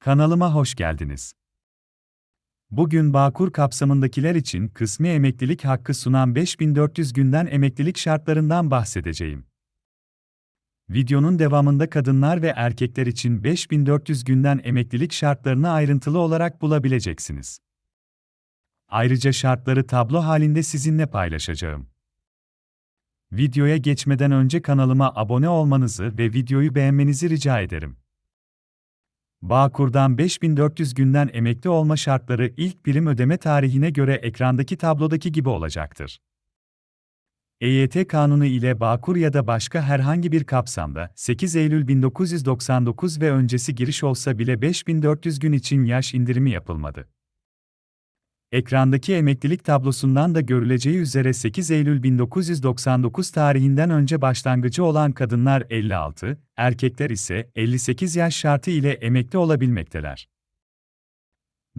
Kanalıma hoş geldiniz. Bugün Bağkur kapsamındakiler için kısmi emeklilik hakkı sunan 5400 günden emeklilik şartlarından bahsedeceğim. Videonun devamında kadınlar ve erkekler için 5400 günden emeklilik şartlarını ayrıntılı olarak bulabileceksiniz. Ayrıca şartları tablo halinde sizinle paylaşacağım. Videoya geçmeden önce kanalıma abone olmanızı ve videoyu beğenmenizi rica ederim. Bağkur'dan 5400 günden emekli olma şartları ilk prim ödeme tarihine göre ekrandaki tablodaki gibi olacaktır. EYT kanunu ile Bağkur ya da başka herhangi bir kapsamda 8 Eylül 1999 ve öncesi giriş olsa bile 5400 gün için yaş indirimi yapılmadı. Ekrandaki emeklilik tablosundan da görüleceği üzere 8 Eylül 1999 tarihinden önce başlangıcı olan kadınlar 56, erkekler ise 58 yaş şartı ile emekli olabilmekteler.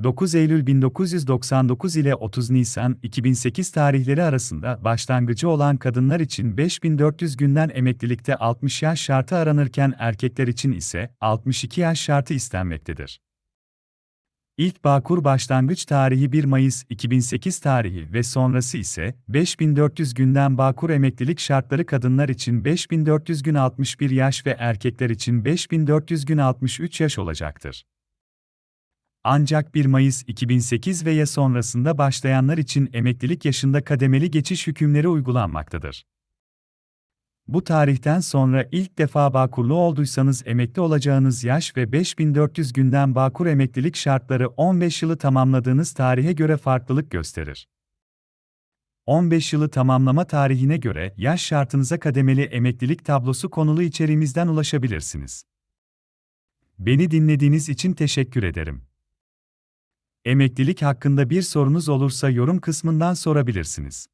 9 Eylül 1999 ile 30 Nisan 2008 tarihleri arasında başlangıcı olan kadınlar için 5400 günden emeklilikte 60 yaş şartı aranırken erkekler için ise 62 yaş şartı istenmektedir. İlk Bağkur başlangıç tarihi 1 Mayıs 2008 tarihi ve sonrası ise 5400 günden Bağkur emeklilik şartları kadınlar için 5400 gün 61 yaş ve erkekler için 5400 gün 63 yaş olacaktır. Ancak 1 Mayıs 2008 ve ya sonrasında başlayanlar için emeklilik yaşında kademeli geçiş hükümleri uygulanmaktadır. Bu tarihten sonra ilk defa Bağkurlu olduysanız emekli olacağınız yaş ve 5400 günden Bağkur emeklilik şartları 15 yılı tamamladığınız tarihe göre farklılık gösterir. 15 yılı tamamlama tarihine göre yaş şartınıza kademeli emeklilik tablosu konulu içeriğimizden ulaşabilirsiniz. Beni dinlediğiniz için teşekkür ederim. Emeklilik hakkında bir sorunuz olursa yorum kısmından sorabilirsiniz.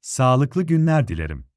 Sağlıklı günler dilerim.